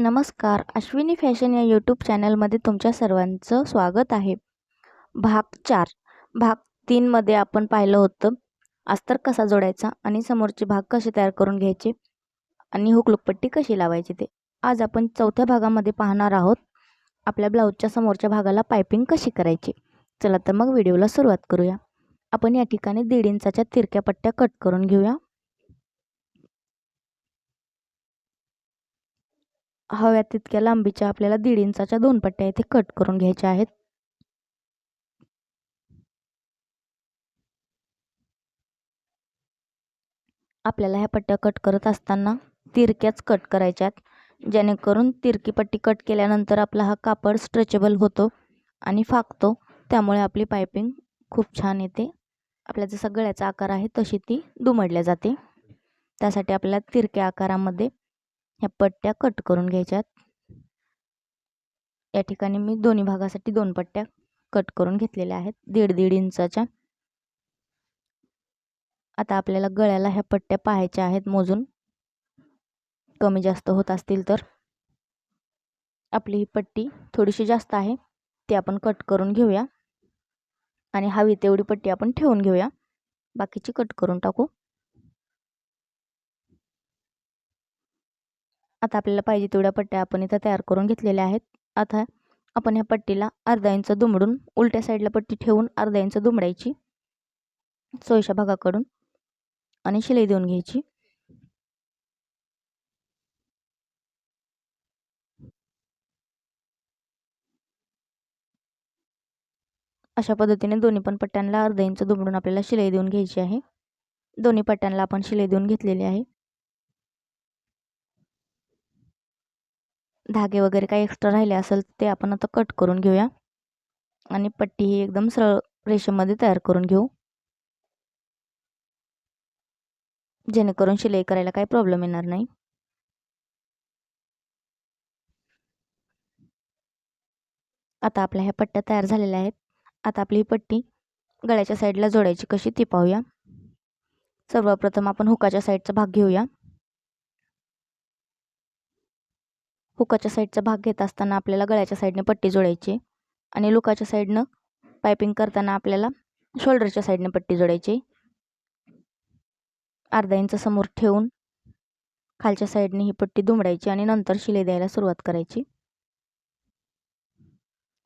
नमस्कार अश्विनी फॅशन या यूट्यूब चॅनलमध्ये तुमच्या सर्वांचं स्वागत आहे. भाग चार. भाग तीनमध्ये आपण पाहिलं होतं अस्तर कसा जोडायचा आणि समोरचे भाग कसे तयार करून घ्यायचे आणि हुकलुकपट्टी कशी लावायची ते. आज आपण चौथ्या भागामध्ये पाहणार आहोत आपल्या ब्लाऊजच्या समोरच्या भागाला पायपिंग कशी करायची. चला तर मग व्हिडिओला सुरुवात करूया. आपण या ठिकाणी दीड इंचाच्या तिरक्या पट्ट्या कट करून घेऊया. हव्या तितक्या लांबीच्या आपल्याला दीड इंचाच्या दोन पट्ट्या इथे कट करून घ्यायच्या आहेत. आपल्याला ह्या पट्ट्या कट करत असताना तिरक्याच कट करायच्यात. जेणेकरून तिरकी पट्टी कट केल्यानंतर आपला हा कापड स्ट्रेचेबल होतो आणि फाकतो. त्यामुळे आपली पायपिंग खूप छान येते. आपल्या जसा गळ्याचा आकार आहे तशी ती दुमडल्या जाते. त्यासाठी आपल्याला तिरक्या आकारामध्ये ह्या पट्ट्या कट करून घ्यायच्यात. या ठिकाणी मी दोन्ही भागासाठी दोन पट्ट्या कट करून घेतलेल्या आहेत. दीड दीड इंचाच्या. आता आपल्याला गळ्याला ह्या पट्ट्या पाहायच्या आहेत मोजून. कमी जास्त होत असतील तर. आपली ही पट्टी थोडीशी जास्त आहे. ती आपण कट करून घेऊया. आणि हवी तेवढी पट्टी आपण ठेवून घेऊया. बाकीची कट करून टाकू. आता आपल्याला पाहिजे तेवढ्या पट्ट्या आपण इथं तयार करून घेतलेल्या आहेत. आता आपण ह्या पट्टीला अर्धा इंच दुमडून उलट्या साईडला पट्टी ठेवून अर्धा इंच दुमडायची. सोयशा भागाकडून आणि शिलाई देऊन घ्यायची. अशा पद्धतीने दोन्ही पण पट्ट्यांना अर्धा इंच दुमडून आपल्याला शिलाई देऊन घ्यायची आहे. दोन्ही पट्ट्यांना आपण शिलाई देऊन घेतलेली आहे. धागे वगैरे काही एक्स्ट्रा राहिले असेल ते आपण आता कट करून घेऊया. आणि पट्टी ही एकदम सरळ रेषेमध्ये तयार करून घेऊ. जेणेकरून शिलाई करायला काही प्रॉब्लेम येणार नाही. आता आपल्या ह्या पट्ट्या तयार झालेल्या आहेत. आता आपली ही पट्टी गळ्याच्या साईडला जोडायची कशी ती पाहूया. सर्वप्रथम आपण हुकाच्या साईडचा भाग घेऊया. हुकाच्या साईडचा भाग घेत असताना आपल्याला गळ्याच्या साईडने पट्टी जोडायची आणि लुकाच्या साईडनं पायपिंग करताना आपल्याला शोल्डरच्या साईडने पट्टी जोडायची. अर्धा इंच समोर ठेवून खालच्या साईडने ही पट्टी दुमडायची आणि नंतर शिलाई द्यायला सुरुवात करायची.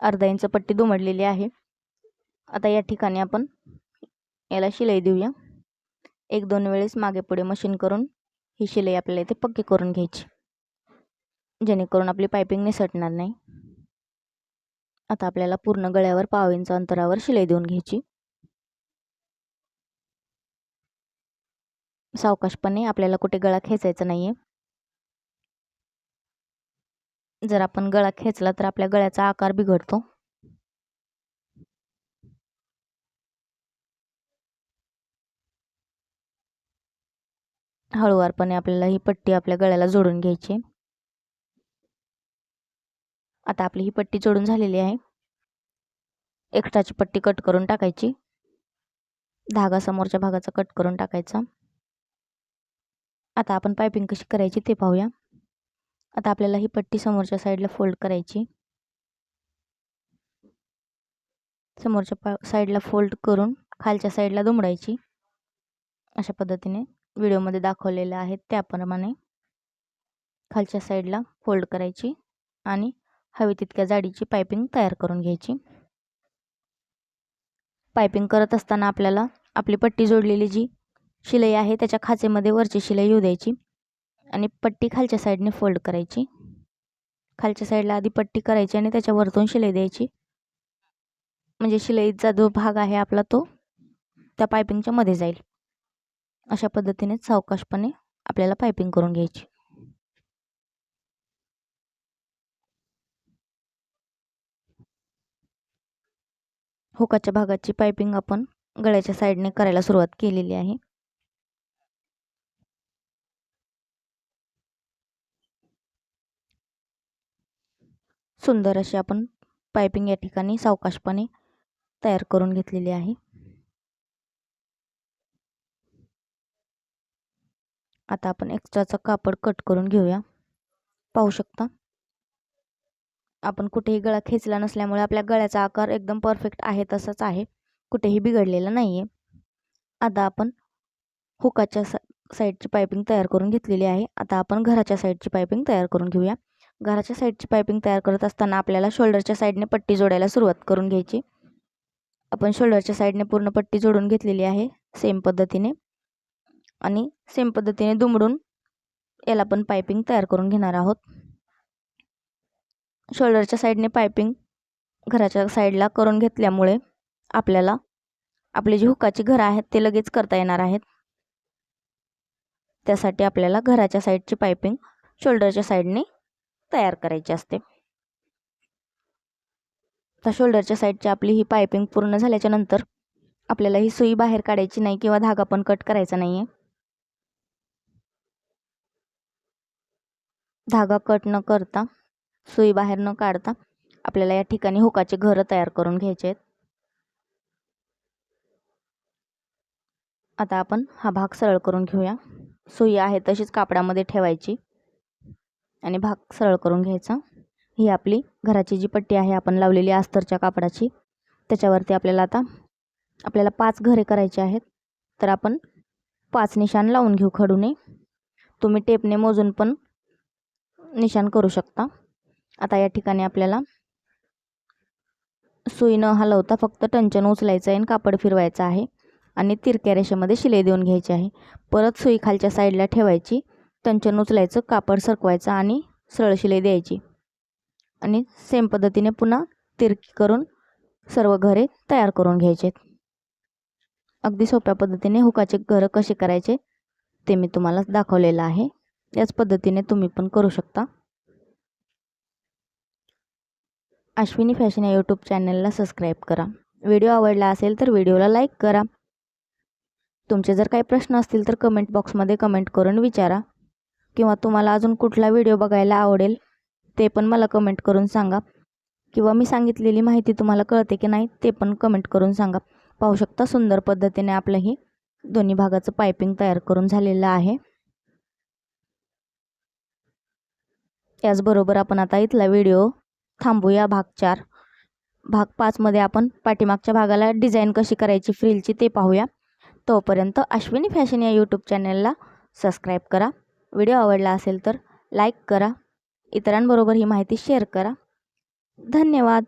अर्धा इंच पट्टी दुमडलेली आहे. आता या ठिकाणी आपण याला शिलाई देऊया. एक दोन वेळेस मागे पुढे मशीन करून ही शिलाई आपल्याला इथे पक्की करून घ्यायची. जेणेकरून आपली पायपिंग निसटणार नाही. आता आपल्याला पूर्ण गळ्यावर पाव इंच अंतरावर शिलाई देऊन घ्यायची. सावकाशपणे आपल्याला कुठे गळा खेचायचा नाही आहे जर आपण गळा खेचला तर आपल्या गळ्याचा आकार बिघडतो. हळूवारपणे आपल्याला ही पट्टी आपल्या गळ्याला जोडून घ्यायची आता आपली ही पट्टी जोडून झालेली आहे. एक्स्ट्राची पट्टी कट करून टाकायची. धागा समोरच्या भागाचा कट करून टाकायचा. आता आपण पायपिंग कशी करायची ते पाहूया. आता आपल्याला ही पट्टी समोरच्या साईडला फोल्ड करायची. समोरच्या पा साईडला फोल्ड करून खालच्या साईडला दुमडायची. अशा पद्धतीने व्हिडिओमध्ये दाखवलेल्या आहेत त्याप्रमाणे खालच्या साईडला फोल्ड करायची आणि हवी तितक्या जाडीची पायपिंग तयार करून घ्यायची. पायपिंग करत असताना आपल्याला आपली पट्टी जोडलेली जी शिलाई आहे त्याच्या खाचेमध्ये वरची शिलाई येऊ द्यायची आणि पट्टी खालच्या साईडने फोल्ड करायची. खालच्या साईडला आधी पट्टी करायची आणि त्याच्या वरतून शिलाई द्यायची. म्हणजे शिलाईचा जो भाग आहे आपला तो त्या पायपिंगच्या मध्ये जाईल. अशा पद्धतीने सावकाशपणे आपल्याला पायपिंग करून घ्यायची. होकाच्या भागाची पायपिंग आपण गळ्याच्या साईडने करायला सुरुवात केलेली आहे. सुंदर अशी आपण पायपिंग या ठिकाणी सावकाशपणे तयार करून घेतलेली आहे. आता आपण एक्स्ट्राचा कापड कट करून घेऊया. पाहू शकता? आपण कुठेही गळा खेचला नसल्यामुळे आपल्या गळ्याचा आकार एकदम परफेक्ट आहे तसाच आहे. कुठेही बिघडलेला नाही आहे आता आपण हुकाच्या सा साईडची पायपिंग तयार करून घेतलेली आहे. आता आपण घराच्या साईडची पायपिंग तयार करून घेऊया. घराच्या साईडची पायपिंग तयार करत असताना आपल्याला शोल्डरच्या साईडने पट्टी जोडायला सुरुवात करून घ्यायची. आपण शोल्डरच्या साईडने पूर्ण पट्टी जोडून घेतलेली आहे सेम पद्धतीने. आणि सेम पद्धतीने दुमडून याला पण पायपिंग तयार करून घेणार आहोत. शोल्डरच्या साईडने पायपिंग घराच्या साईडला करून घेतल्यामुळे आपल्याला आपली जी हुकाची घरं आहेत ते लगेच करता येणार आहेत. त्यासाठी आपल्याला घराच्या साईडची पायपिंग शोल्डरच्या साईडने तयार करायची असते. तर शोल्डरच्या साईडची आपली ही पायपिंग पूर्ण झाल्याच्यानंतर आपल्याला ही सुई बाहेर काढायची नाही किंवा धागा पण कट करायचा नाही आहे धागा कट न करता सुई बाहेर न काढता आपल्याला या ठिकाणी हुकाचे घरं तयार करून घ्यायचे आहेत. आता आपण हा भाग सरळ करून घेऊया. सुई आहे तशीच कापडामध्ये ठेवायची. आणि भाग सरळ करून घ्यायचा. ही आपली घराची जी पट्टी आहे आपण लावलेली अस्तरच्या कापडाची त्याच्यावरती आपल्याला आता आपल्याला पाच घरे करायची आहेत. तर आपण पाच निशाण लावून घेऊ खडूने. तुम्ही टेपने मोजून पण निशाण करू शकता. आता या ठिकाणी आपल्याला सुई न हलवता फक्त टंचन उचलायचं आहे आणि कापड फिरवायचं आहे. आणि तिरक्या रेषेमध्ये शिलाई देऊन घ्यायची आहे. परत सुई खालच्या साईडला ठेवायची. टंचन उचलायचं कापड सरकवायचं आणि सरळ शिलाई द्यायची. आणि सेम पद्धतीने पुन्हा तिरकी करून सर्व घरे तयार करून घ्यायचे अगदी सोप्या पद्धतीने हुकाचे घरं कसे करायचे ते मी तुम्हाला दाखवलेलं आहे. याच पद्धतीने तुम्ही पण करू शकता. अश्विनी फॅशन या यूट्यूब चॅनलला सबस्क्राईब करा. व्हिडिओ आवडला असेल तर व्हिडिओला लाईक करा. तुमचे जर काही प्रश्न असतील तर कमेंट बॉक्समध्ये कमेंट करून विचारा. किंवा तुम्हाला अजून कुठला व्हिडिओ बघायला आवडेल ते पण मला कमेंट करून सांगा. किंवा मी सांगितलेली माहिती तुम्हाला कळते की नाही ते पण कमेंट करून सांगा. पाहू शकता सुंदर पद्धतीने आपलं हे दोन्ही भागाचं पायपिंग तयार करून झालेलं आहे. याचबरोबर आपण आता इथला व्हिडिओ थांबूया भाग चार. भाग पाचमध्ये आपण पाठीमागच्या भागाला डिझाईन कशी करायची फ्रिलची ते पाहूया. तोपर्यंत अश्विनी फॅशन या यूट्यूब चॅनलला सबस्क्राईब करा. व्हिडिओ आवडला असेल तर लाईक करा. इतरांबरोबर ही माहिती शेअर करा. धन्यवाद.